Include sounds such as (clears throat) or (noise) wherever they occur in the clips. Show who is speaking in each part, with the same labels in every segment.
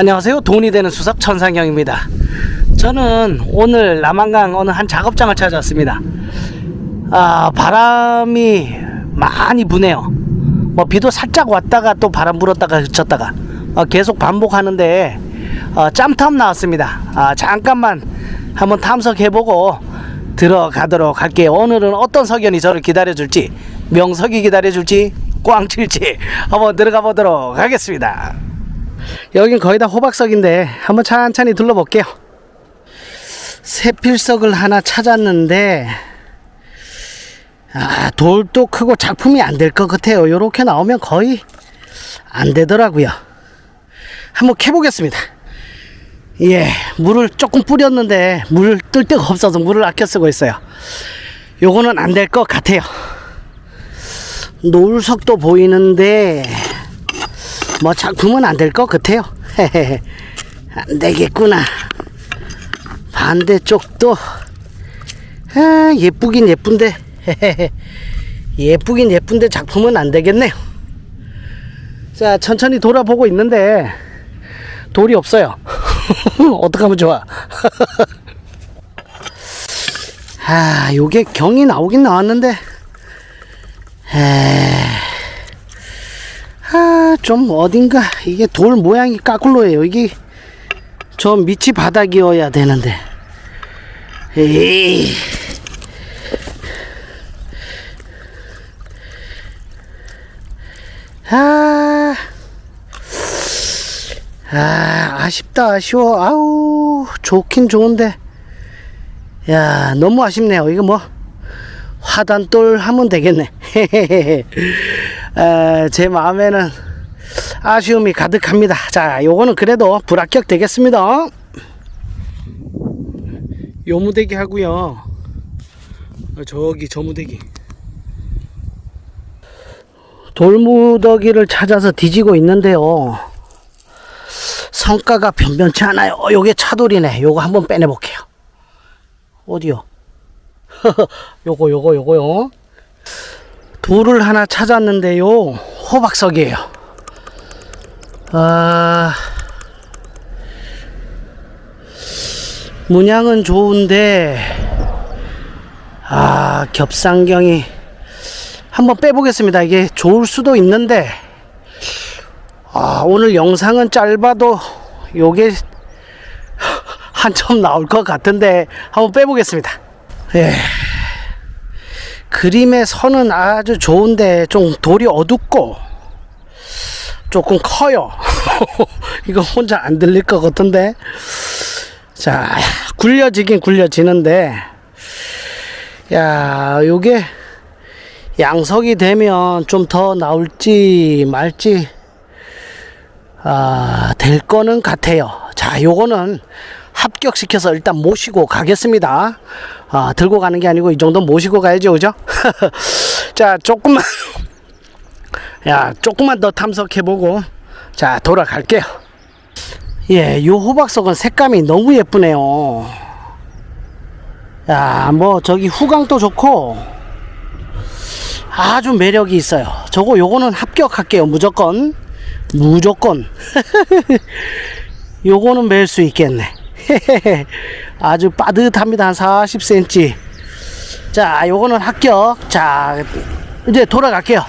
Speaker 1: 안녕하세요. 돈이 되는 수석 천상형입니다. 저는 오늘 남한강 어느 한 작업장을 찾아왔습니다. 아, 바람이 많이 부네요. 뭐 비도 살짝 왔다가 또 바람 불었다가 그쳤다가 어, 계속 반복하는데 어, 짬탐 나왔습니다. 아, 잠깐만 한번 탐석해보고 들어가도록 할게요. 오늘은 어떤 석연이 저를 기다려줄지 명석이 기다려줄지 꽝칠지 한번 들어가 보도록 하겠습니다. 여긴 거의 다 호박석인데 한번 천천히 둘러볼게요. 세필석을 하나 찾았는데 아, 돌도 크고 작품이 안 될 것 같아요. 요렇게 나오면 거의 안 되더라고요. 한번 캐보겠습니다. 예, 물을 조금 뿌렸는데 물 뜰 데가 없어서 물을 아껴 쓰고 있어요. 요거는 안 될 것 같아요. 노을석도 보이는데 뭐 작품은 안 될 것 같아요. 안 되겠구나. 반대쪽도 아, 예쁘긴 예쁜데 예쁘긴 예쁜데 작품은 안 되겠네요. 자 천천히 돌아보고 있는데 돌이 없어요. (laughs) 어떡하면 좋아. (laughs) 아 요게 경이 나오긴 나왔는데 에... 아, 좀 어딘가 이게 돌 모양이 까꿀로예요. 이게 저 밑이 바닥이어야 되는데. 에이. 아, 아, 아쉽다, 아쉬워. 아우, 좋긴 좋은데. 야, 너무 아쉽네요. 이거 뭐, 화단돌 하면 되겠네. 에, (laughs) 제 마음에는 아쉬움이 가득합니다. 자, 요거는 그래도 불합격 되겠습니다. 요 무대기 하고요. 어, 저기 저 무대기. 돌무더기를 찾아서 뒤지고 있는데요. 성과가 변변치 않아요. 어, 요게 차돌이네. 요거 한번 빼내볼게요. 어디요? (laughs) 요거 요거 요거요. 돌을 하나 찾았는데요. 호박석이에요. 아, 문양은 좋은데, 아, 겹상경이 한번 빼보겠습니다. 이게 좋을 수도 있는데, 아, 오늘 영상은 짧아도 요게 (laughs) 한점 나올 것 같은데, 한번 빼보겠습니다. 예. 그림의 선은 아주 좋은데 좀 돌이 어둡고 조금 커요. (laughs) 이거 혼자 안 들릴 것 같은데. 자, 굴려지긴 굴려지는데, 야, 요게 양석이 되면 좀 더 나올지 말지, 아, 될 거는 같아요. 자, 요거는 합격시켜서 일단 모시고 가겠습니다. 아, 들고 가는 게 아니고 이 정도 모시고 가야죠, 그죠? (laughs) 자, 조금만, 야, 조금만 더 탐색해보고, 자, 돌아갈게요. 예, 요 호박석은 색감이 너무 예쁘네요. 야, 뭐, 저기 후광도 좋고, 아주 매력이 있어요. 저거 요거는 합격할게요, 무조건. 무조건. (laughs) 요거는 멜 수 있겠네. (laughs) 아주 빠듯합니다. 한 40cm. 자, 요거는 합격. 자, 이제 돌아갈게요.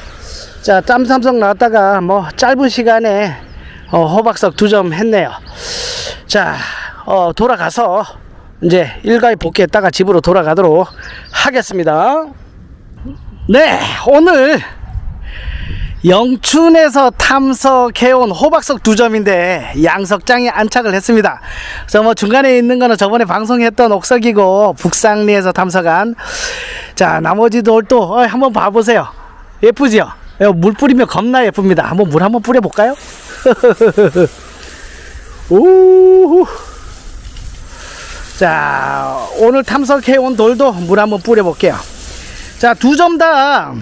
Speaker 1: 자, 짬삼석 나왔다가 뭐 짧은 시간에 어, 호박석 두 점 했네요. 자, 어, 돌아가서 이제 일가에 복귀했다가 집으로 돌아가도록 하겠습니다. 네, 오늘 영춘에서 탐석해온 호박석 두 점인데 양석장에 안착을 했습니다. 그래서 뭐 중간에 있는 거는 저번에 방송했던 옥석이고 북상리에서 탐석한 자 나머지 돌도 어, 한번 봐보세요. 예쁘죠? 어, 물 뿌리면 겁나 예쁩니다. 한번 물 한번 뿌려볼까요? (laughs) 오. 자 오늘 탐석해온 돌도 물 한번 뿌려볼게요. 자 두 점 다.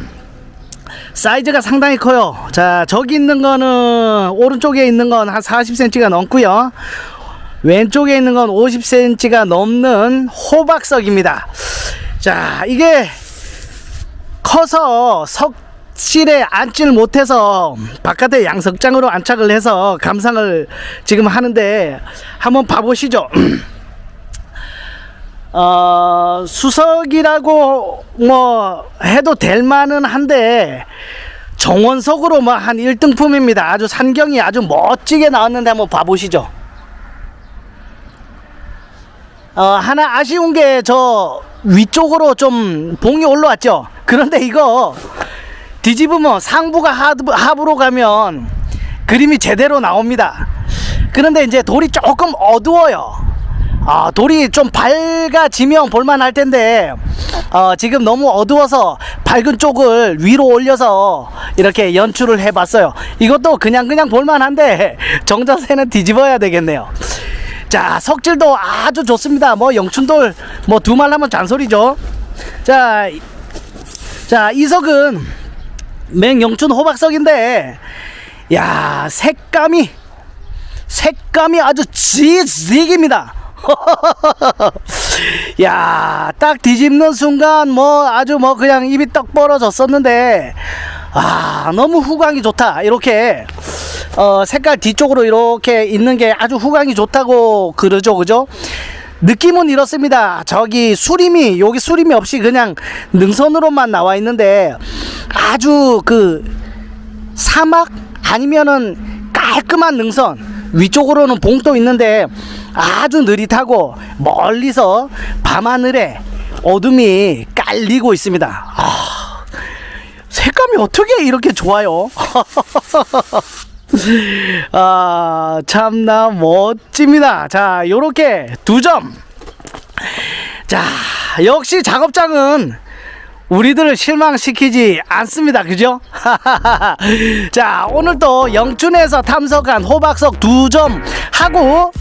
Speaker 1: 사이즈가 상당히 커요. 자, 저기 있는 거는 오른쪽에 있는 건 한 40cm가 넘고요. 왼쪽에 있는 건 50cm가 넘는 호박석입니다. 자, 이게 커서 석 실에 앉지를 못해서 바깥에 양석장으로 안착을 해서 감상을 지금 하는데 한번 봐보시죠. (clears throat) 어, 수석이라고 뭐 해도 될 만은 한데 정원석으로 뭐 한 1등품입니다. 아주 산경이 아주 멋지게 나왔는데 한번 봐보시죠. 어, 하나 아쉬운 게 저 위쪽으로 좀 봉이 올라왔죠. 그런데 이거 뒤집으면 상부가 하부, 하부로 가면 그림이 제대로 나옵니다. 그런데 이제 돌이 조금 어두워요. 아, 돌이 좀 밝아지면 볼만할 텐데 어, 지금 너무 어두워서 밝은 쪽을 위로 올려서 이렇게 연출을 해봤어요. 이것도 그냥 그냥 볼만한데 (laughs) 정자세는 뒤집어야 되겠네요. 자 석질도 아주 좋습니다. 뭐 영춘돌 뭐 두말 하면 잔소리죠. 자, 이- 자 이석은 맹영춘 호박석인데 야 색감이 색감이 아주 지직입니다. (laughs) 야, 딱 뒤집는 순간 뭐 아주 뭐 그냥 입이 떡 벌어졌었는데 아, 너무 후광이 좋다. 이렇게 어, 색깔 뒤쪽으로 이렇게 있는 게 아주 후광이 좋다고 그러죠. 그죠? 느낌은 이렇습니다. 저기 수림이 여기 수림이 없이 그냥 능선으로만 나와 있는데 아주 그 사막 아니면은 깔끔한 능선 위쪽으로는 봉도 있는데 아주 느릿하고 멀리서 밤하늘에 어둠이 깔리고 있습니다. 아, 색감이 어떻게 이렇게 좋아요? (laughs) 아, 참나 멋집니다. 자, 요렇게 두 점. 자, 역시 작업장은 우리들을 실망시키지 않습니다. 그죠? (laughs) 자, 오늘도 영춘에서 탐석한 호박석 두 점 하고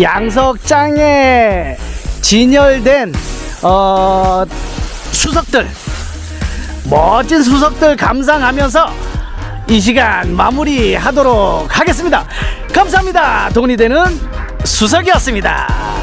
Speaker 1: 양석장에 진열된 어, 수석들 멋진 수석들 감상하면서 이 시간 마무리하도록 하겠습니다. 감사합니다. 돈이 되는 수석이었습니다.